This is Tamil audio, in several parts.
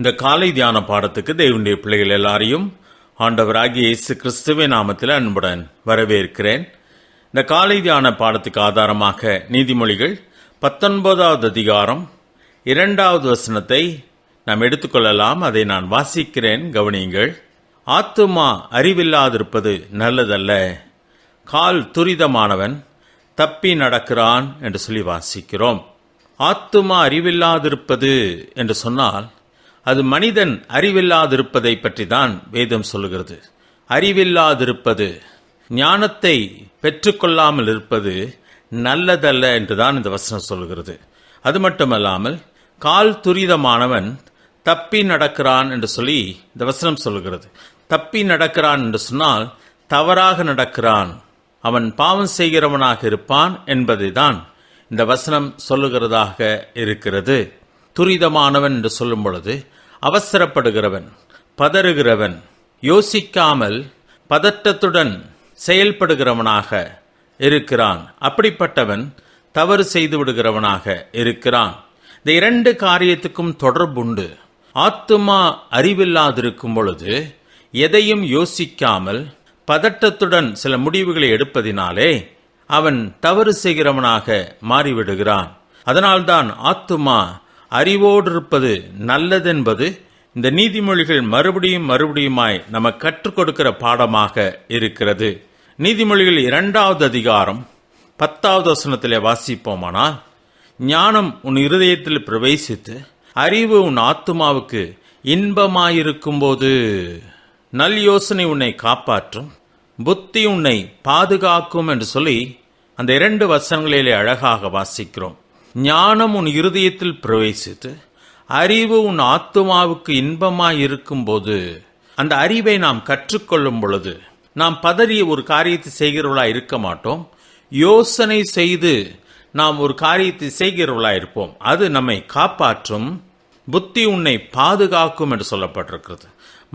இந்த காலை தியான பாடத்துக்கு தேவனுடைய பிள்ளைகள் எல்லாரையும் ஆண்டவராகிய இயேசு கிறிஸ்துவின் நாமத்தில் அன்புடன் வரவேற்கிறேன். இந்த காலை தியான பாடத்துக்கு ஆதாரமாக நீதிமொழிகள் பத்தொன்பதாவது அதிகாரம் இரண்டாவது வசனத்தை நாம் எடுத்துக்கொள்ளலாம். அதை நான் வாசிக்கிறேன். கவனியுங்கள். ஆத்துமா அறிவில்லாதிருப்பது நல்லதல்ல. கால் துரிதமானவன் தப்பி நடக்கிறான் என்று சொல்லி வாசிக்கிறோம். ஆத்துமா அறிவில்லாதிருப்பது என்று சொன்னால் அது மனிதன் அறிவில்லாதிருப்பதை பற்றி தான் வேதம் சொல்லுகிறது. அறிவில்லாதிருப்பது ஞானத்தை பெற்றுக்கொள்ளாமல் இருப்பது நல்லதல்ல என்றுதான் இந்த வசனம் சொல்லுகிறது. அது மட்டுமல்லாமல் கால் துரிதமானவன் தப்பி நடக்கிறான் என்று சொல்லி இந்த வசனம் சொல்லுகிறது. தப்பி நடக்கிறான் என்று சொன்னால் தவறாக நடக்கிறான். அவன் பாவம் செய்கிறவனாக இருப்பான் என்பதை தான் இந்த வசனம் சொல்லுகிறதாக இருக்கிறது. துரிதமானவன் என்று சொல்லும் பொழுது அவசரப்படுகிறவன் பதறுகிறவன் யோசிக்காமல் பதட்டத்துடன் செயல்படுகிறவனாக இருக்கிறான். அப்படிப்பட்டவன் தவறு செய்து விடுகிறவனாக இருக்கிறான். இந்த இரண்டு காரியத்துக்கும் தொடர்புண்டு. ஆத்துமா அறிவில்லாதிருக்கும் பொழுது எதையும் யோசிக்காமல் பதட்டத்துடன் சில முடிவுகளை எடுப்பதினாலே அவன் தவறு செய்கிறவனாக மாறிவிடுகிறான். அதனால்தான் ஆத்துமா அறிவோடு இருப்பது நல்லதென்பது இந்த நீதிமொழிகள் மறுபடியும் மறுபடியுமாய் நம்ம கற்றுக் கொடுக்கிற பாடமாக இருக்கிறது. நீதிமொழிகள் இரண்டாவது அதிகாரம் பத்தாவது வசனத்திலே வாசிப்போமானால் ஞானம் உன் இருதயத்தில் பிரவேசித்து அறிவு உன் ஆத்துமாவுக்கு இன்பமாயிருக்கும்போது நல் யோசனை உன்னை காப்பாற்றும் புத்தி உன்னை பாதுகாக்கும் என்று சொல்லி அந்த இரண்டு வசனங்களிலே அழகாக வாசிக்கிறோம். ஞானம் உன் இருதயத்தில் பிரவேசித்து அறிவு உன் ஆத்துமாவுக்கு இன்பமாய் இருக்கும்போது அந்த அறிவை நாம் கற்றுக்கொள்ளும் பொழுது நாம் பதறிய ஒரு காரியத்தை செய்கிறவளா இருக்க மாட்டோம். யோசனை செய்து நாம் ஒரு காரியத்தை செய்கிறவளா இருப்போம். அது நம்மை காப்பாற்றும் புத்தி உன்னை பாதுகாக்கும் என்று சொல்லப்பட்டிருக்கிறது.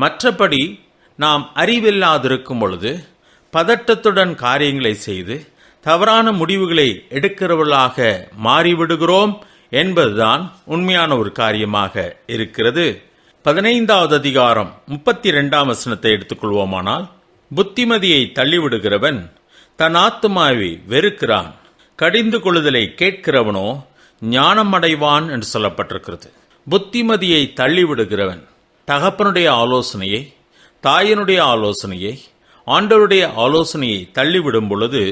மற்றபடி நாம் அறிவில்லாதிருக்கும் பொழுது பதட்டத்துடன் காரியங்களை செய்து தவறான முடிவுகளை எடுக்கிறவர்களாக மாறிவிடுகிறோம் என்பதுதான் உண்மையான ஒரு காரியமாக இருக்கிறது. பதினைந்தாவது அதிகாரம் முப்பத்தி இரண்டாம் வசனத்தை எடுத்துக்கொள்வோமானால் புத்திமதியை தள்ளிவிடுகிறவன் தன் ஆத்துமாவை வெறுக்கிறான். கடிந்து கொள்ளுதலை கேட்கிறவனோ ஞானம் அடைவான் என்று சொல்லப்பட்டிருக்கிறது. புத்திமதியை தள்ளிவிடுகிறவன் தகப்பனுடைய ஆலோசனையை தாயினுடைய ஆலோசனையை ஆண்டவருடைய ஆலோசனையை தள்ளிவிடும் பொழுது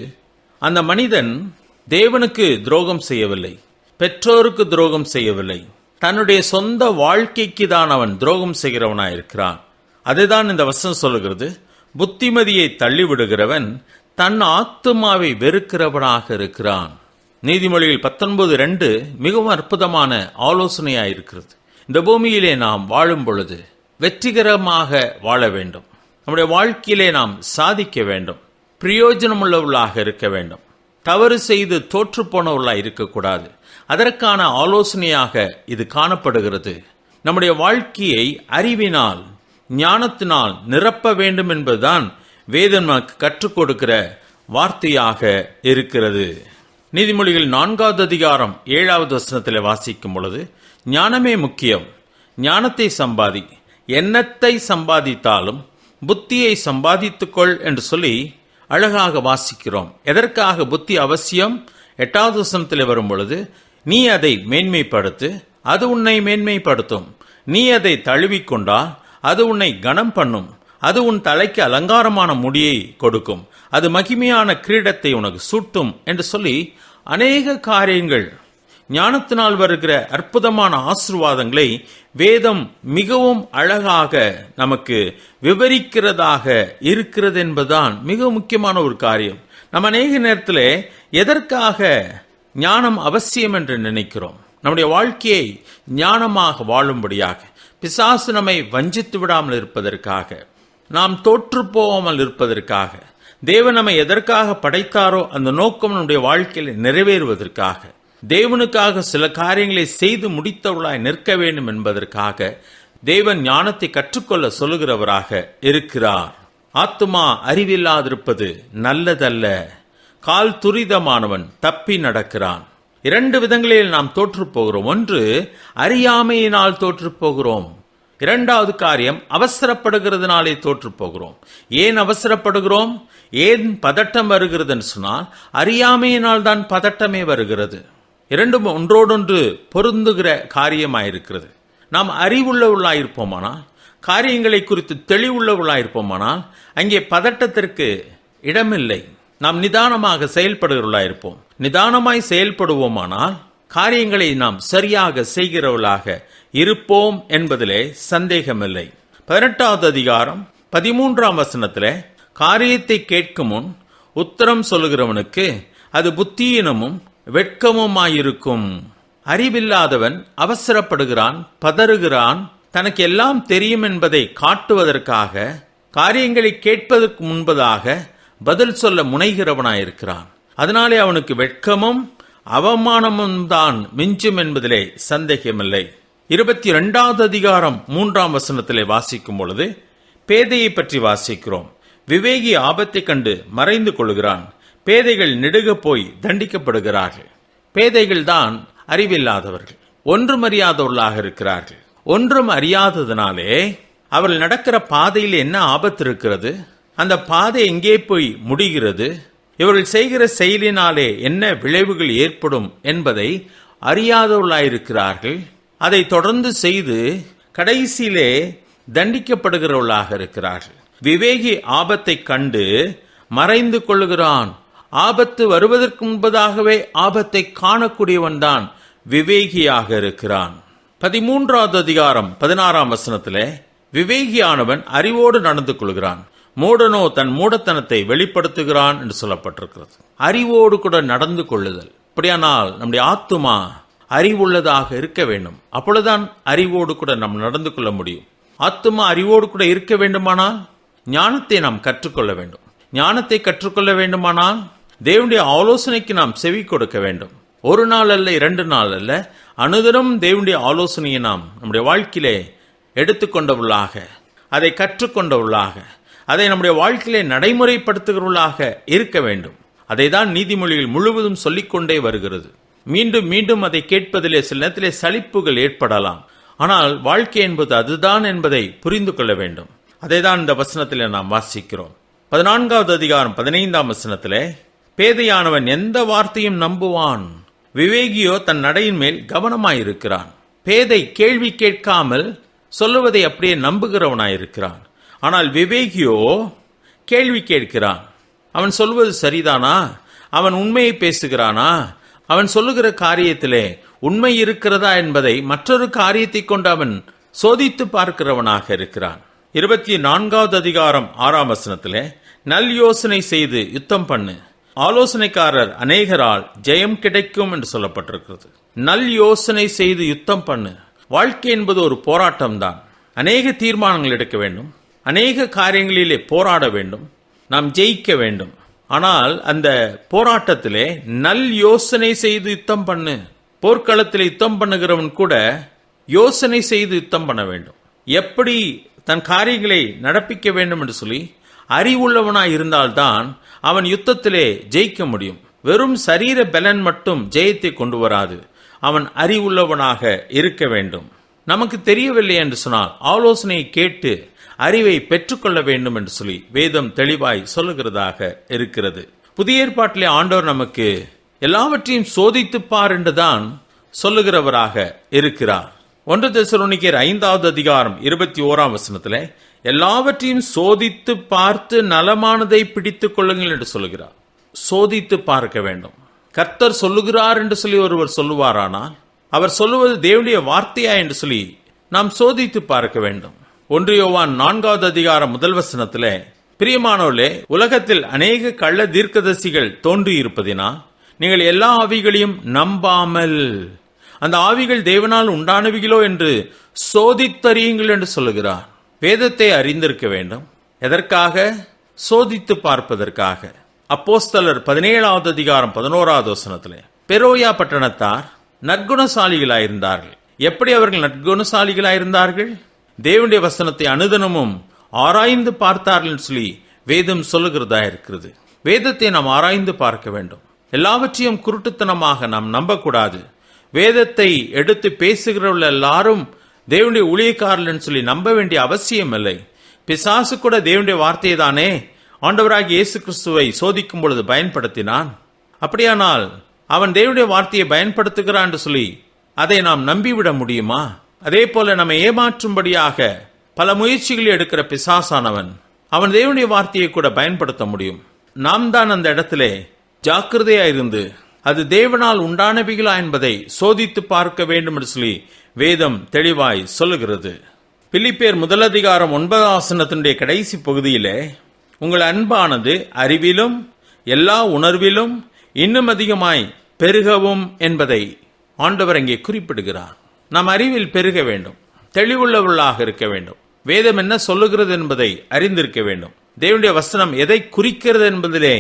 அந்த மனிதன் தேவனுக்கு துரோகம் செய்யவில்லை பெற்றோருக்கு துரோகம் செய்யவில்லை. தன்னுடைய சொந்த வாழ்க்கைக்கு தான் அவன் துரோகம் செய்கிறவனாயிருக்கிறான். அதுதான் இந்த வசனம் சொல்லுகிறது. புத்திமதியை தள்ளிவிடுகிறவன் தன் ஆத்துமாவை வெறுக்கிறவனாக இருக்கிறான். நீதிமொழியில் பத்தொன்பது ரெண்டு மிகவும் அற்புதமான ஆலோசனையாயிருக்கிறது. இந்த பூமியிலே நாம் வாழும் பொழுது வெற்றிகரமாக வாழ வேண்டும். நம்முடைய வாழ்க்கையிலே நாம் சாதிக்க வேண்டும். பிரயோஜனமுள்ளவர்களாக இருக்க வேண்டும். தவறு செய்து தோற்று போனவர்களாக இருக்கக்கூடாது. அதற்கான ஆலோசனையாக இது காணப்படுகிறது. நம்முடைய வாழ்க்கையை அறிவினால் ஞானத்தினால் நிரப்ப வேண்டும் என்பதுதான் வேதம் நமக்கு கற்றுக் கொடுக்கிற வார்த்தையாக இருக்கிறது. நீதிமொழிகள் நான்காவது அதிகாரம் ஏழாவது வசனத்தில் வாசிக்கும் பொழுது ஞானமே முக்கியம். ஞானத்தை சம்பாதி. எண்ணத்தை சம்பாதித்தாலும் புத்தியை சம்பாதித்துக்கொள் என்று சொல்லி அழகாக வாசிக்கிறோம். எதற்காக புத்தி அவசியம்? எட்டாவது வசனத்தில் வரும் பொழுது நீ அதை மேன்மைப்படுத்து அது உன்னை மேன்மைப்படுத்தும். நீ அதை தழுவிக்கொண்டால் அது உன்னை கனம் பண்ணும். அது உன் தலைக்கு அலங்காரமான முடியை கொடுக்கும். அது மகிமையான கிரீடத்தை உனக்கு சூட்டும். என்று சொல்லி அநேக காரியங்கள் ஞானத்தினால் வருகிற அற்புதமான ஆசிர்வாதங்களை வேதம் மிகவும் அழகாக நமக்கு விவரிக்கிறதாக இருக்கிறது என்பதுதான் மிக முக்கியமான ஒரு காரியம். நம்ம அநேக நேரத்தில் எதற்காக ஞானம் அவசியம் என்று நினைக்கிறோம்? நம்முடைய வாழ்க்கையை ஞானமாக வாழும்படியாக. பிசாசு நம்மை வஞ்சித்து விடாமல் இருப்பதற்காக. நாம் தோற்று போகாமல் இருப்பதற்காக. தேவன் நம்மை எதற்காக படைத்தாரோ அந்த நோக்கம் நம்முடைய வாழ்க்கையில் நிறைவேறுவதற்காக. தேவனுக்காக சில காரியங்களை செய்து முடித்தவர்களாய் நிற்க வேண்டும் என்பதற்காக தேவன் ஞானத்தை கற்றுக்கொள்ள சொல்லுகிறவராக இருக்கிறார். ஆத்துமா அறிவில்லாதிருப்பது நல்லதல்ல. கால் துரிதமானவன் தப்பி நடக்கிறான். இரண்டு விதங்களில் நாம் தோற்று போகிறோம். ஒன்று அறியாமையினால் தோற்று போகிறோம். இரண்டாவது காரியம் அவசரப்படுகிறதுனாலே தோற்று போகிறோம். ஏன் அவசரப்படுகிறோம்? ஏன் பதட்டம் வருகிறதுன்னு சொன்னால் அறியாமையினால் தான் பதட்டமே வருகிறது. இரண்டும் ஒன்றோடொன்று பொருந்துகிற காரியமாயிருக்கிறது. நாம் அறிவுள்ளவர்களாயிருப்போமானால் காரியங்களை குறித்து தெளிவுள்ளவர்களாயிருப்போமானால் அங்கே பதட்டத்திற்கு இடமில்லை. நாம் நிதானமாக செயல்படுகிறவர்களாயிருப்போம். நிதானமாய் செயல்படுவோமானால் காரியங்களை நாம் சரியாக செய்கிறவர்களாக இருப்போம் என்பதிலே சந்தேகமில்லை. பதினெட்டாவது அதிகாரம் பதிமூன்றாம் வசனத்தில் காரியத்தை கேட்கும் முன் உத்தரம் சொல்லுகிறவனுக்கு அது புத்தியினமும் வெட்கமுமாயிருக்கும். அறிவில்லாதவன் அவசரப்படுகிறான் பதறுகிறான் தனக்கு எல்லாம் தெரியும் என்பதை காட்டுவதற்காக காரியங்களை கேட்பதற்கு முன்பதாக பதில் சொல்ல முனைகிறவனாயிருக்கிறான். அதனாலே அவனுக்கு வெட்கமும் அவமானமும் தான் மிஞ்சும் என்பதிலே சந்தேகமில்லை. இருபத்தி இரண்டாவது அதிகாரம் மூன்றாம் வசனத்திலே வாசிக்கும் பொழுது பேதையை பற்றி வாசிக்கிறோம். விவேகி ஆபத்தை கண்டு மறைந்து கொள்கிறான். பேதைகள் நெடுகப் போய் தண்டிக்கப்படுகிறார்கள். பேதைகள்தான் அறிவில்லாதவர்கள். ஒன்றும் அறியாதவர்களாக இருக்கிறார்கள். ஒன்றும் அறியாததினாலே அவர்கள் நடக்கிற பாதையில் என்ன ஆபத்து இருக்கிறது? அந்த பாதை எங்கே போய் முடிகிறது? இவர்கள் செய்கிற செயலினாலே என்ன விளைவுகள் ஏற்படும் என்பதை அறியாதவர்களாயிருக்கிறார்கள். அதை தொடர்ந்து செய்து கடைசியிலே தண்டிக்கப்படுகிறவர்களாக இருக்கிறார்கள். விவேகி ஆபத்தை கண்டு மறைந்து கொள்கிறான் ஆபத்து வருவதற்கு முன்பதாகவே ஆபத்தை காணக்கூடியவன்தான் விவேகியாக இருக்கிறான். பதிமூன்றாவது அதிகாரம் பதினாறாம் வசனத்திலே விவேகியானவன் அறிவோடு நடந்து கொள்கிறான். மூடனோ தன் மூடத்தனத்தை வெளிப்படுத்துகிறான் என்று சொல்லப்பட்டிருக்கிறது. அறிவோடு கூட நடந்து கொள்ளுதல். இப்படியானால் நம்முடைய ஆத்துமா அறிவுள்ளதாக இருக்க வேண்டும். அப்பொழுதுதான் அறிவோடு கூட நாம் நடந்து கொள்ள முடியும். ஆத்துமா அறிவோடு கூட இருக்க வேண்டுமானால் ஞானத்தை நாம் கற்றுக்கொள்ள வேண்டும். ஞானத்தை கற்றுக்கொள்ள வேண்டுமானால் தேவனுடைய ஆலோசனைக்கு நாம் செவி கொடுக்க வேண்டும். ஒரு நாள் அல்ல இரண்டு நாள் அல்ல. அனுதினம் தேவனுடைய ஆலோசனையை நாம் நம்முடைய வாழ்க்கையிலே எடுத்துக்கொண்டவர்களாக அதை கற்றுக்கொண்டவர்களாக அதை நம்முடைய வாழ்க்கையிலே நடைமுறைப்படுத்துகிறவர்களாக இருக்க வேண்டும். அதை தான் நீதிமொழியில் முழுவதும் சொல்லிக்கொண்டே வருகிறது. மீண்டும் மீண்டும் அதை கேட்பதிலே சில நேரத்திலே சலிப்புகள் ஏற்படலாம். ஆனால் வாழ்க்கை என்பது அதுதான் என்பதை புரிந்து கொள்ள வேண்டும். அதை தான் இந்த வசனத்தில் நாம் வாசிக்கிறோம். பதினான்காவது அதிகாரம் பதினைந்தாம் வசனத்திலே பேதையானவன் எந்த வார்த்தையும் நம்புவான். விவேகியோ தன் நடையின் மேல் கவனமாயிருக்கிறான். பேதை கேள்வி கேட்காமல் சொல்லுவதை அப்படியே நம்புகிறவனாயிருக்கிறான். ஆனால் விவேகியோ கேள்வி கேட்கிறான். அவன் சொல்வது சரிதானா? அவன் உண்மையை பேசுகிறானா? அவன் சொல்லுகிற காரியத்திலே உண்மை இருக்கிறதா என்பதை மற்றொரு காரியத்தை கொண்டு அவன் சோதித்து பார்க்கிறவனாக இருக்கிறான். இருபத்தி நான்காவது அதிகாரம் ஆறாம் வசனத்திலே நல் யோசனை செய்து யுத்தம் பண்ணு. ஆலோசனைக்காரர் அநேகரால் ஜெயம் கிடைக்கும் என்று சொல்லப்பட்டிருக்கிறது. நல் யோசனை செய்து யுத்தம் பண்ணு. வாழ்க்கை என்பது ஒரு போராட்டம் தான் அநேக தீர்மானங்கள் எடுக்க வேண்டும். அநேக காரியங்களிலே போராட வேண்டும். நாம் ஜெயிக்க வேண்டும். ஆனால் அந்த போராட்டத்திலே நல் யோசனை செய்து யுத்தம் பண்ணு. போர்க்களத்தில் யுத்தம் பண்ணுகிறவன் கூட யோசனை செய்து யுத்தம் பண்ண வேண்டும். எப்படி தன் காரியங்களை நடப்பிக்க வேண்டும் என்று சொல்லி அறிவுள்ளவனாய் இருந்தால்தான் அவன் யுத்தத்திலே ஜெயிக்க முடியும். வெறும் சரீர பலன் மட்டும் ஜெயத்தை கொண்டு வராது. அவன் அறிவுள்ளவனாக இருக்க வேண்டும். நமக்கு தெரியவில்லை என்று சொன்னால் ஆலோசனையை கேட்டு அறிவை பெற்றுக்கொள்ள வேண்டும் என்று சொல்லி வேதம் தெளிவாய் சொல்லுகிறதாக இருக்கிறது. புதிய ஏற்பாட்டிலே ஆண்டவர் நமக்கு எல்லாவற்றையும் சோதித்துப்பார் என்றுதான் சொல்லுகிறவராக இருக்கிறார். ஒன்று தெசலோனிக்கர் ஐந்தாவது அதிகாரம் இருபத்தி ஓராம் வசனத்துல எல்லாவற்றையும் சோதித்து பார்த்து நலமானதை பிடித்துக் கொள்ளுங்கள் என்று சொல்லுகிறார் சோதித்து பார்க்க வேண்டும். கர்த்தர் சொல்லுகிறார் என்று சொல்லி ஒருவர் சொல்லுவாரானால் அவர் சொல்லுவது தேவனுடைய வார்த்தையா என்று சொல்லி நாம் சோதித்து பார்க்க வேண்டும். ஒன்றியோவான் நான்காவது அதிகாரம் முதல் வசனத்திலே பிரியமானோர்களே உலகத்தில் அநேக கள்ள தீர்க்கதரிசிகள் தோன்றியிருப்பதினால் நீங்கள் எல்லா ஆவிகளையும் நம்பாமல் அந்த ஆவிகள் தேவனால் உண்டானவிகளோ என்று சோதித்தறியுங்கள் என்று சொல்லுகிறார். வேதத்தை அறிந்திருக்க வேண்டும். எதற்காக? சோதித்து பார்ப்பதற்காக. அப்போஸ்தலர் பதினேழாவது அதிகாரம் பதினோராவது வசனத்திலே பெரோயா பட்டணத்தார் நற்குணசாலிகளாயிருந்தார்கள். எப்படி அவர்கள் நற்குணசாலிகளாயிருந்தார்கள்? தேவனுடைய வசனத்தை அனுதனமும் ஆராய்ந்து பார்த்தார்கள் சொல்லி வேதம் சொல்லுகிறதா இருக்கிறது. வேதத்தை நாம் ஆராய்ந்து பார்க்க வேண்டும். எல்லாவற்றையும் குருட்டுத்தனமாக நாம் நம்பக்கூடாது. வேதத்தை எடுத்து பேசுகிறவர்கள் எல்லாரும் தேவனுடைய ஊழியக்காரர்னு சொல்லி நம்ப வேண்டிய அவசியம் இல்லை. பிசாசு கூட தேவனுடைய வார்த்தையை தானே ஆண்டவராக இயேசு கிறிஸ்துவை சோதிக்கும் பொழுது பயன்படுத்தினான். அப்படியானால் அவன் தேவனுடைய வார்த்தையை பயன்படுத்துகிறான் என்று சொல்லி அதை நாம் நம்பிவிட முடியுமா? அதே போல நம்மை ஏமாற்றும்படியாக பல முயற்சிகளை எடுக்கிற பிசாசானவன் அவன் தேவனுடைய வார்த்தையை கூட பயன்படுத்த முடியும். நாம் தான் அந்த இடத்திலே ஜாக்கிரதையா இருந்து அது தேவனால் உண்டானவைகளா என்பதை சோதித்து பார்க்க வேண்டும் என்று சொல்லி வேதம் தெளிவாய் சொல்லுகிறது. பிலிப்பேர் முதலதிகாரம் ஒன்பதாம் ஆசனத்தினுடைய கடைசி பகுதியிலே உங்கள் அன்பானது அறிவிலும் எல்லா உணர்விலும் இன்னும் அதிகமாய் பெருகவும் என்பதை ஆண்டவர் அங்கே குறிப்பிடுகிறார். நாம் அறிவில் பெருக வேண்டும் தெளிவுள்ளவர்களாக இருக்க வேண்டும். வேதம் என்ன சொல்லுகிறது என்பதை அறிந்திருக்க வேண்டும். தேவனுடைய வசனம் எதை குறிக்கிறது என்பதிலே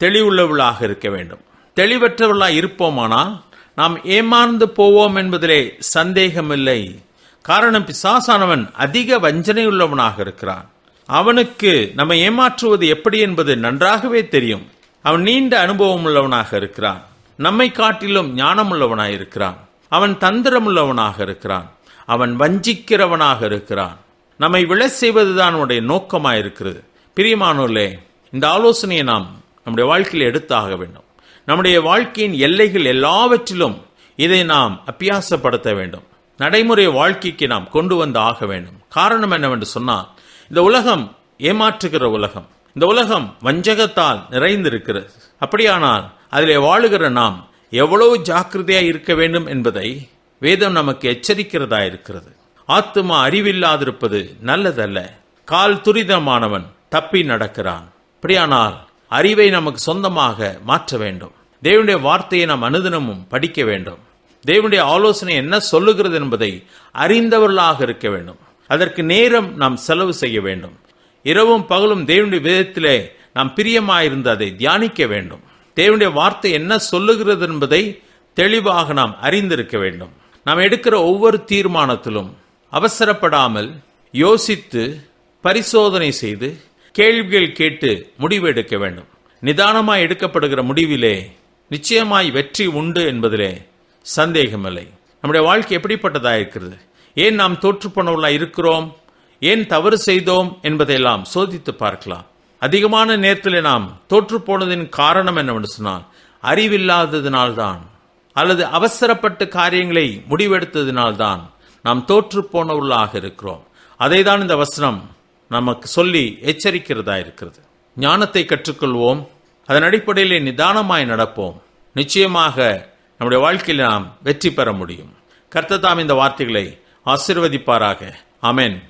தெளிவுள்ளவர்களாக இருக்க வேண்டும். தெளிவற்றவர்களாக இருப்போமானால் நாம் ஏமாந்து போவோம் என்பதிலே சந்தேகமில்லை. காரணம் பிசாசானவன் அதிக வஞ்சனை உள்ளவனாக இருக்கிறான். அவனுக்கு நம்ம ஏமாற்றுவது எப்படி என்பது நன்றாகவே தெரியும். அவன் நீண்ட அனுபவம் உள்ளவனாக இருக்கிறான். நம்மை காட்டிலும் ஞானம் உள்ளவனாக இருக்கிறான். அவன் தந்திரம் உள்ளவனாக இருக்கிறான். அவன் வஞ்சிக்கிறவனாக இருக்கிறான். நம்மை விழ செய்வதுதான் உடைய நோக்கமாக இருக்கிறது பிரியமானோர்களே இந்த ஆலோசனையை நாம் நம்முடைய வாழ்க்கையில் எடுத்தாக வேண்டும். நம்முடைய வாழ்க்கையின் எல்லைகள் எல்லாவற்றிலும் இதை நாம் அப்பியாசப்படுத்த வேண்டும். நடைமுறை வாழ்க்கைக்கு நாம் கொண்டு வந்து ஆக வேண்டும். காரணம் என்னவென்று சொன்னால் இந்த உலகம் ஏமாற்றுகிற உலகம். இந்த உலகம் வஞ்சகத்தால் நிறைந்திருக்கிறது. அப்படியானால் அதிலே வாழுகிற நாம் எவ்வளவு ஜாக்கிரதையாக இருக்க வேண்டும் என்பதை வேதம் நமக்கு எச்சரிக்கிறதா இருக்கிறது. ஆத்துமா அறிவில்லாதிருப்பது நல்லதல்ல. கால் துரிதமானவன் தப்பி நடக்கிறான். அப்படியானால் அறிவை நமக்கு சொந்தமாக மாற்ற வேண்டும். தேவனுடைய வார்த்தையை நாம் அனுதினமும் படிக்க வேண்டும். தேவனுடைய ஆலோசனை என்ன சொல்லுகிறது என்பதை அறிந்தவர்களாக இருக்க வேண்டும். அதற்கு நேரம் நாம் செலவு செய்ய வேண்டும். இரவும் பகலும் தேவனுடைய விதத்திலே நாம் பிரியமாயிருந்து அதை தியானிக்க வேண்டும். தேவனுடைய வார்த்தை என்ன சொல்லுகிறது என்பதை தெளிவாக நாம் அறிந்திருக்க வேண்டும். நாம் எடுக்கிற ஒவ்வொரு தீர்மானத்திலும் அவசரப்படாமல் யோசித்து பரிசோதனை செய்து கேள்விகள் கேட்டு முடிவு எடுக்க வேண்டும். நிதானமாய் எடுக்கப்படுகிற முடிவிலே நிச்சயமாய் வெற்றி உண்டு என்பதிலே சந்தேகமில்லை. நம்முடைய வாழ்க்கை எப்படிப்பட்டதாக இருக்கிறது? ஏன் நாம் தோற்றுப்போனவர்களாக இருக்கிறோம்? ஏன் தவறு செய்தோம் என்பதையெல்லாம் சோதித்து பார்க்கலாம். அதிகமான நேரத்தில் நாம் தோற்றுப்போனதின் காரணம் என்னவென்று சொன்னால் அறிவில்லாததினால்தான் அல்லது அவசரப்பட்டு காரியங்களை முடிவெடுத்ததினால்தான் நாம் தோற்றுப்போனவர்களாக இருக்கிறோம். அதை தான் இந்த வசனம் நமக்கு சொல்லி எச்சரிக்கிறதா இருக்கிறது. ஞானத்தை கற்றுக்கொள்வோம். அதன் அடிப்படையிலே நிதானமாய் நடப்போம். நிச்சயமாக நம்முடைய வாழ்க்கையில் நாம் வெற்றி பெற முடியும். கர்த்ததாம் இந்த வார்த்தைகளை ஆசிர்வதிப்பாராக. அமேன்